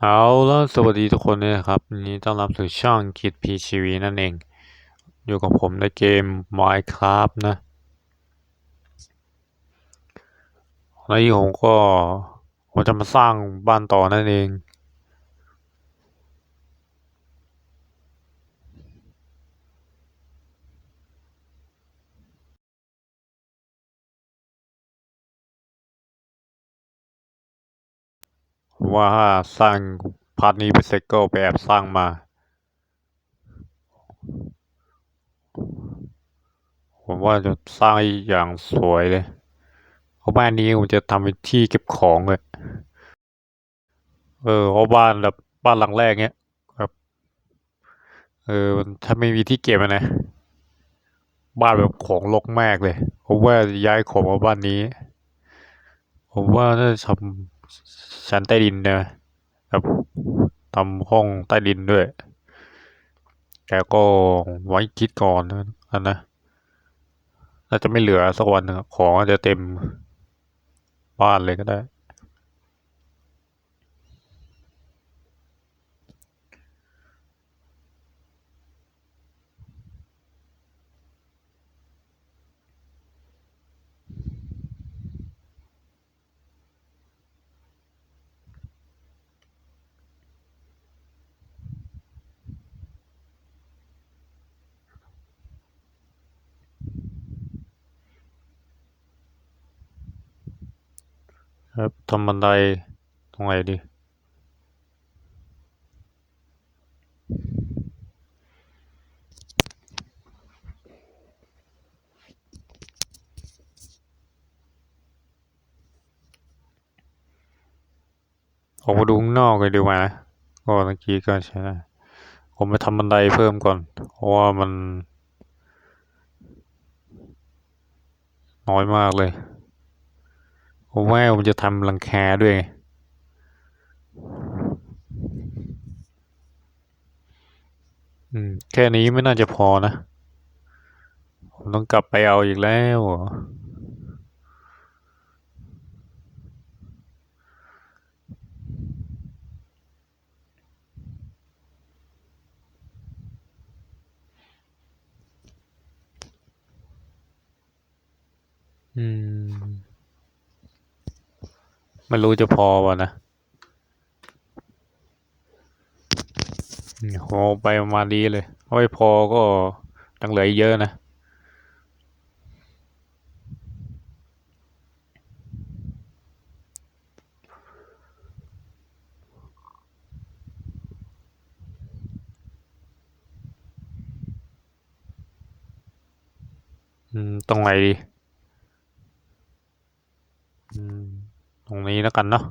เอาแล้วสวัสดีทุกคนด้วยนะครับนนี้ต้อนรับสู่ช่องคิดพีชีวีนั่นเอง อยู่กับผมในเกม Minecraft นะแล้วที่ผมก็ผมจะมาสร้างบ้านต่อนั่นเอง ว่าสร้างพาร์ทนี้ไปเสร็จก็ไปแอบสร้างมา ผมว่าจะสร้างอย่างสวยเลยเพราะบ้านนี้ผมจะทำเป็นที่เก็บของเลยเออเพราะบ้านแบบบ้านหลังแรกเนี้ยแบบเออถ้าไม่มีที่เก็บอะนะบ้านแบบของรกมากเลยผมว่าย้ายของมาบ้านนี้ ผมว่าน่าจะทำ ชั้นใต้ดินนะแบบทำห้องใต้ดินด้วยแต่ก็ไว้คิดก่อนนะนนะ น่าจะไม่เหลือสักวันนึงอะของอาจจะเต็มบ้านเลยก็ได้ ครับทำบันไดตรงไหนดี ออกมาดูข้างนอกเลยดีกว่านะก็เมื่อกี้ก็ใช่ได้ผมไปทำบันไดเพิ่มก่อน เพราะว่ามัน น้อยมากเลย ผมว่าผมจะทำรังแคด้วย อืม แค่นี้ไม่น่าจะพอนะ ผมต้องกลับไปเอาอีกแล้วเหรออืม ไม่รู้จะพอป่ะนะอืมโหไปประมาณนี้เลยไม่พอก็ต้งเหลือเยอะนะตรงไหนดี อืม ตรง นี้แล้วกันเนาะ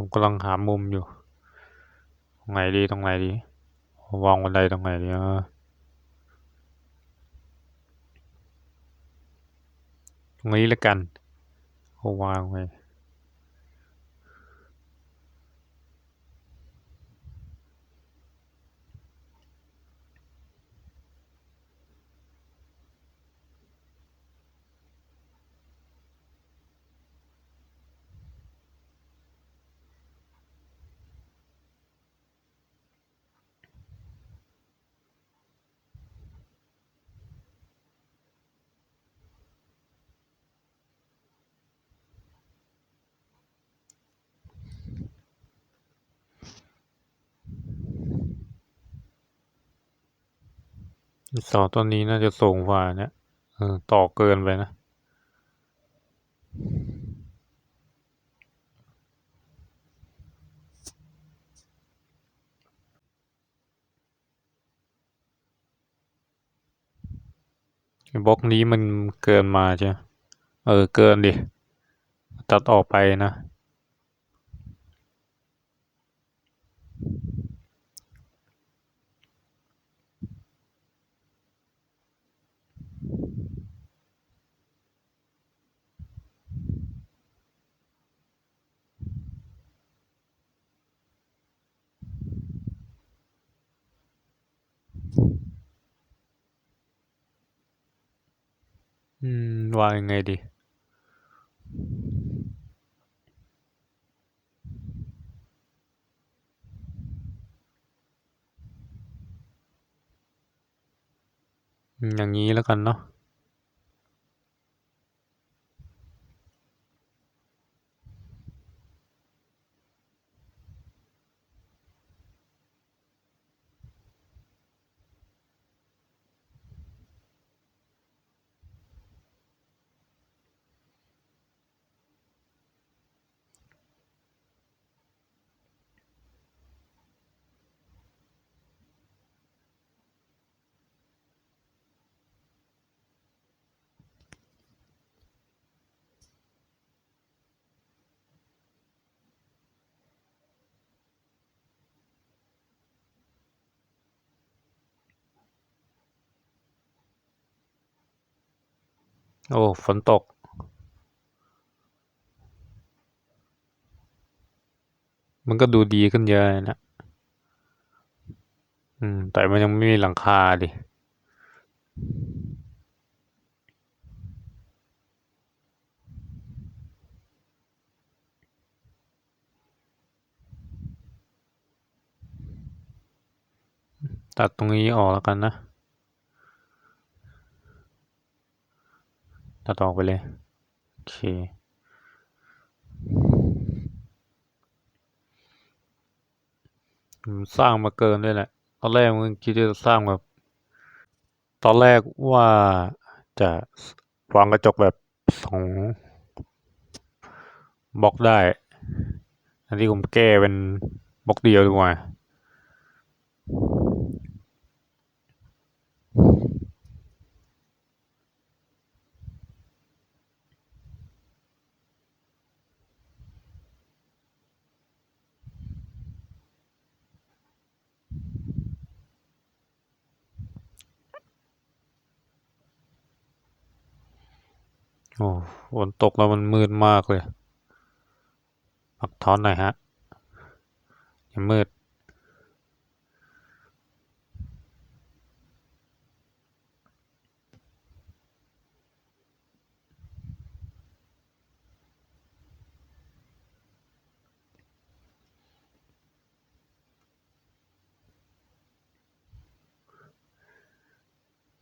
ผมกำลังหามุมอยู่ ตรงไหนดีตรงไหนดีวางบันไดตรงไหนดีตรงนี้แล้วกันเอาวางไว้ เสาต้นนี้น่าจะสูงกว่าเนี่ยเออต่อเกินไปนะบล็อกนี้มันเกินมาใช่เออ เกินดิ ตัดออกไปนะ อืม วางยังไงดีอย่างนี้แล้วกันเนาะ โอ้ฝนตก มันก็ดูดีขึ้นเยอะนะ อืม แต่มันยังไม่มีหลังคาดิตัดตรงนี้ออกแล้วกันนะ ตัดออกไปเลย โอเค สร้างมาเกินด้วยแหละ ตอนแรกมันคิดจะสร้างแบบ ตอนแรกว่าจะวางกระจกแบบสองบล็อกได้ อันที่ผมแก้เป็นบล็อกเดียวดีกว่า โอ้ฝนตกแล้วมันมืดมากเลยปักท้อนหน่อยฮะอย่ามืด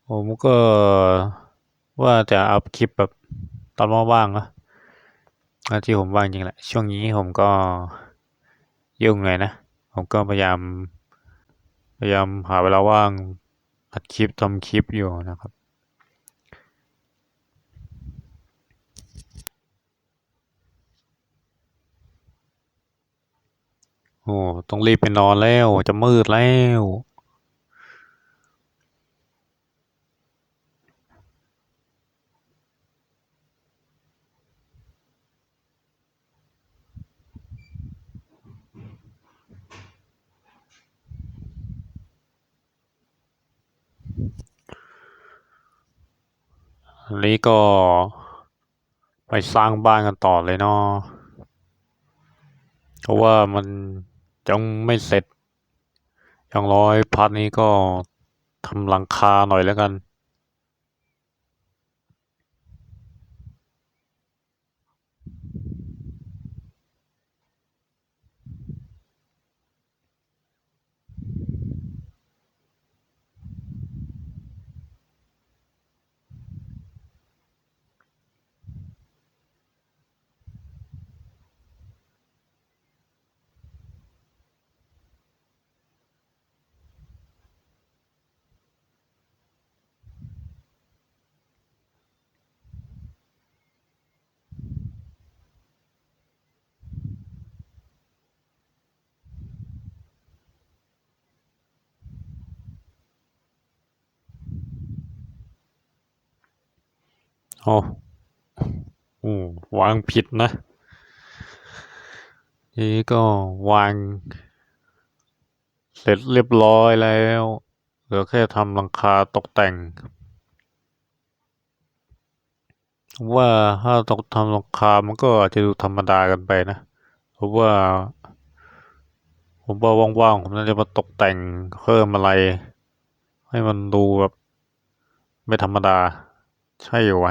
ผมก็ ว่าจะอัพคลิปแบบตอนว่างๆนะที่ผมว่างจริงแหละ ช่วงนี้ผมก็ยุ่งเลยนะ ผมก็พยายาม พยายามหาเวลาว่างอัดคลิปทำคลิปอยู่นะครับ โอ้ต้องรีบไปนอนแล้ว จะมืดแล้ว อันนี้ก็ไปสร้างบ้านกันต่อเลยเนาะเพราะว่ามันยังไม่เสร็จอย่างร้อยพาร์ทนี้ก็ทำหลังคาหน่อยแล้วกัน อ้โอ้วางผิดนะนี้ก็วาง เสร็จเรียบร้อยแล้ว เหลือแค่ทำหลังคาตกแต่ง ว่าถ้าตกทำหลังคา มันก็อาจจะดูธรรมดากันไปนะ เพราะว่า ผมว่าว่างๆ ผมน่าจะมาตกแต่งเพิ่มอะไร ให้มันดูแบบ ไม่ธรรมดา ใช่ไหม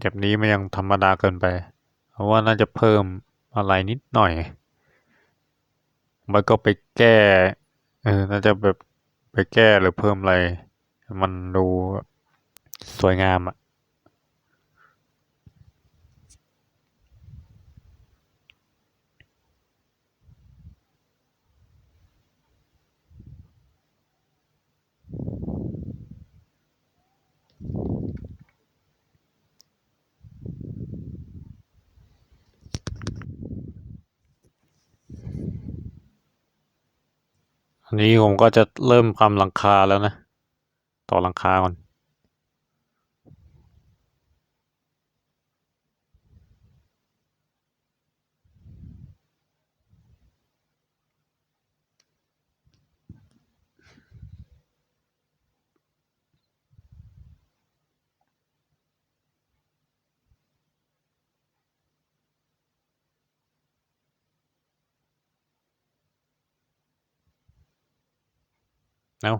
แบบนี้มันยังธรรมดาเกินไป เพราะว่าน่าจะเพิ่มอะไรนิดหน่อย มันก็ไปแก้ เออ น่าจะแบบไปแก้หรือเพิ่มอะไร มันดูสวยงามอะ อันนี้ผมก็จะเริ่มทำหลังคาแล้วนะ ต่อหลังคาก่อน เอ้า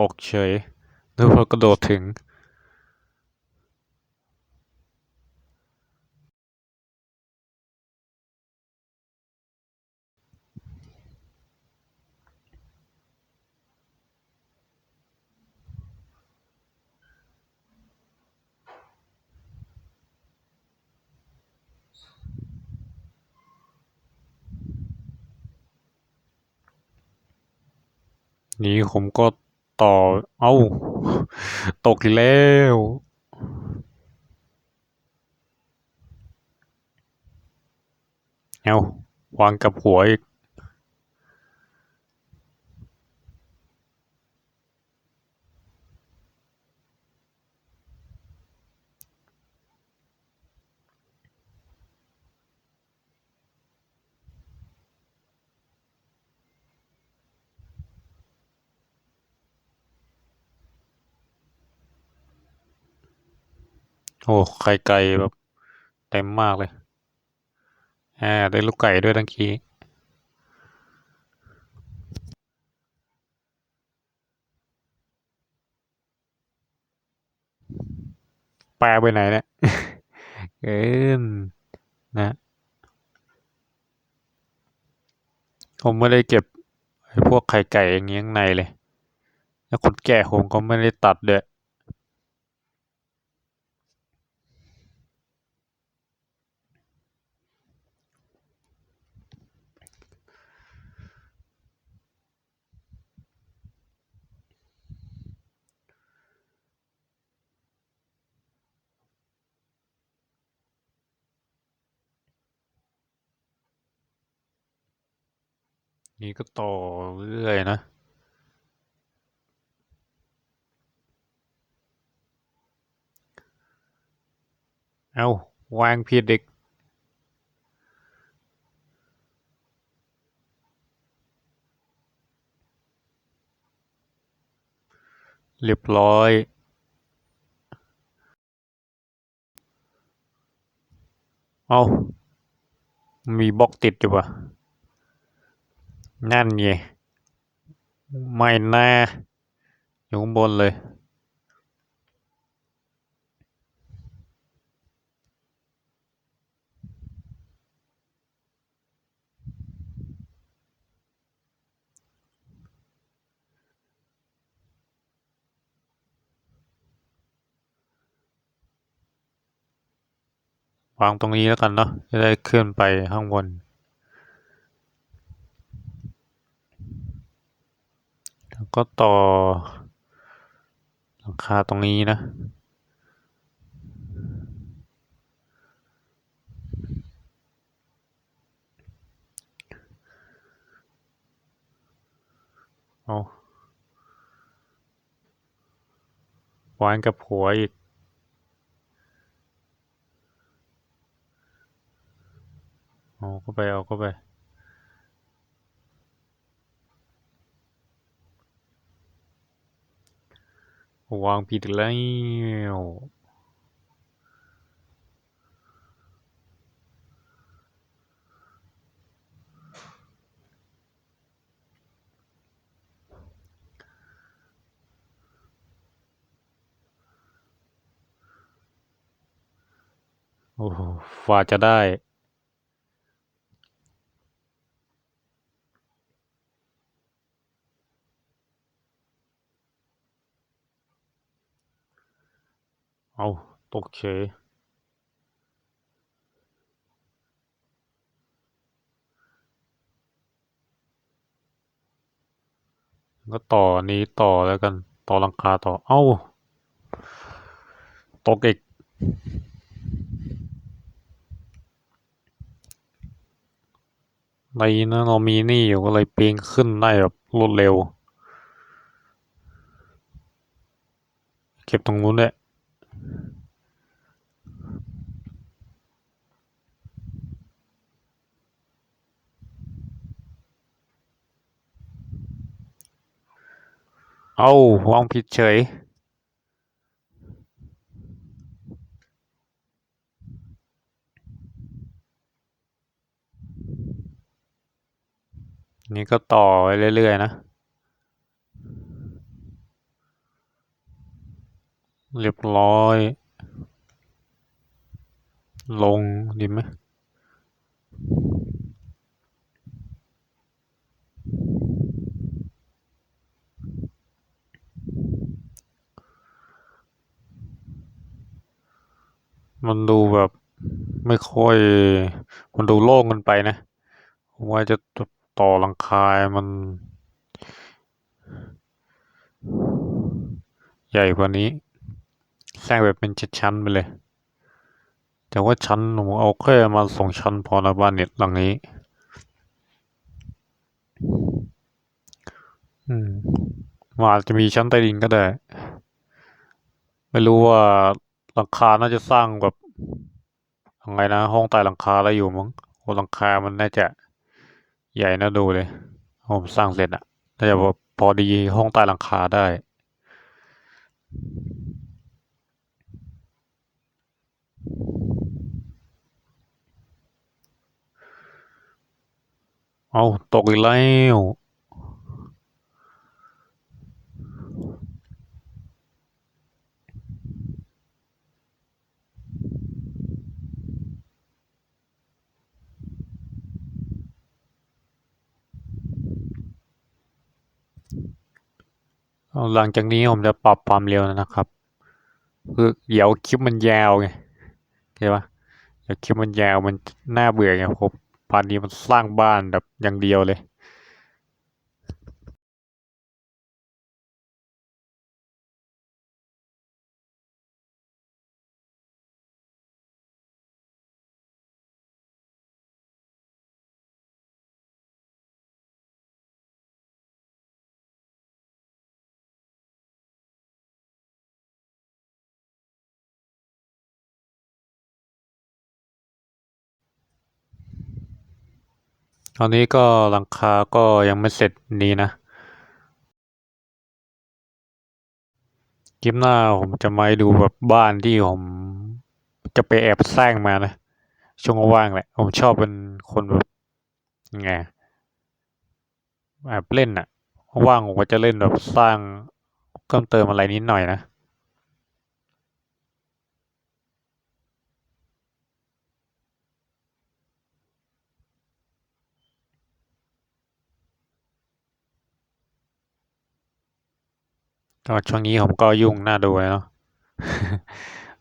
ตกเฉยนึกว่ากระโดดถึง นี้ผมก็ต่อ เอ้า ตกอีกแล้วเอ้าวางกับหัวอีก โอ้ไข่ไก่แบบเต็มมากเลยอ่าได้ลูกไก่ด้วยตั้งกี้แปลไปไหนเนี่ยเกินนะ ผมไม่ได้เก็บไอ้พวกไข่ไก่อย่างเงี้ยข้างในเลย แล้วคนแก่ผมก็ไม่ได้ตัดด้วย นี่ก็ต่อเรื่อยนะเอาวางผิดอีกเรียบร้อย เอามีบล็อกติดอยู่ปะ นั่นไงไม่น่าอยู่ข้างบนเลย วางตรงนี้แล้วกันเนาะจะได้ขึ้นไปข้างบน แล้ว ก็ต่อหลังคาตรงนี้นะเอาวางกับหัวอีก เอาเข้าไป เอาเข้าไป วางผิดแล้วโอ้โาจะได้ เอาตกเฉยก็ต่อนี้ต่อแล้วกัน ต่อลังคาต่อ เอ้า ตกอีก ในนะเรามีนี่อยู่ก็เลยปีนขึ้นได้แบบรวดเร็ว เก็บตรงนู้นด้วย เอาวางผิดเฉย นี่ก็ต่อไปเรื่อย ๆ นะ เรียบร้อย ลงดีไหมมันดูแบบไม่ค่อย มันดูโล่งกันไปนะ ว่าจะต่อหลังคา มัน ใหญ่กว่านี้ สร้างแบบเป็นชั้นๆไปเลย แต่ว่าชั้นผมเอาแค่มาสองชั้นพอนะบ้านเน็ตหลังนี้ อืมมันอาจจะมีชั้นใต้ดินก็ได้ ไม่รู้ว่าหลังคาน่าจะสร้างแบบยังไงนะ ห้องใต้หลังคาแล้วอยู่มั้งโอ้หลังคามันน่าจะใหญ่น่าดูเลยผมสร้างเสร็จอะน่าจะพอดีห้องใต้หลังคาได้ เอาตกอีกแล้วหลังจากนี้ผมจะปรับความเร็วนะครับ คือเดี๋ยวคลิปมันยาวไง เข้าใจปะเดี๋ยวคลิปมันยาวมันน่าเบื่อไงผมพานนี้มันสร้างบ้านแบบอย่างเดียวเลย ตอนนี้ก็หลังคาก็ยังไม่เสร็จดีนะคลิปหน้าผมจะมาดูแบบบ้านที่ผมจะไปแอบสร้างมานะ ช่วงว่างแหละ ผมชอบเป็นคนแบบไงแอบเล่นอะว่างผมก็จะเล่นแบบสร้างเพิ่มเติมอะไรนิดหน่อยนะ ก็ช่วงนี้ผมก็ยุ่งหน่าดูเลยเนาะ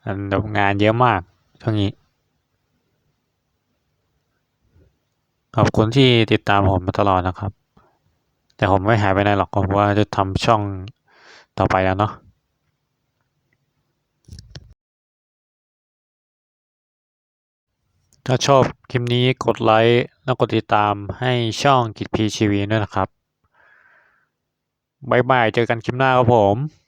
อันแบบงานเยอะมากช่วงนี้ ขอบคุณที่ติดตามผมมาตลอดนะครับ แต่ผมไม่หายไปไหนหรอกผมว่าจะทำช่องต่อไปแล้วเนาะถ้าชอบคลิปนี้กดไลค์แล้วกดติดตามให้ช่องกิจพีชีวีด้วยนะครับ บ๊ายบาย เจอกันคลิปหน้าครับผม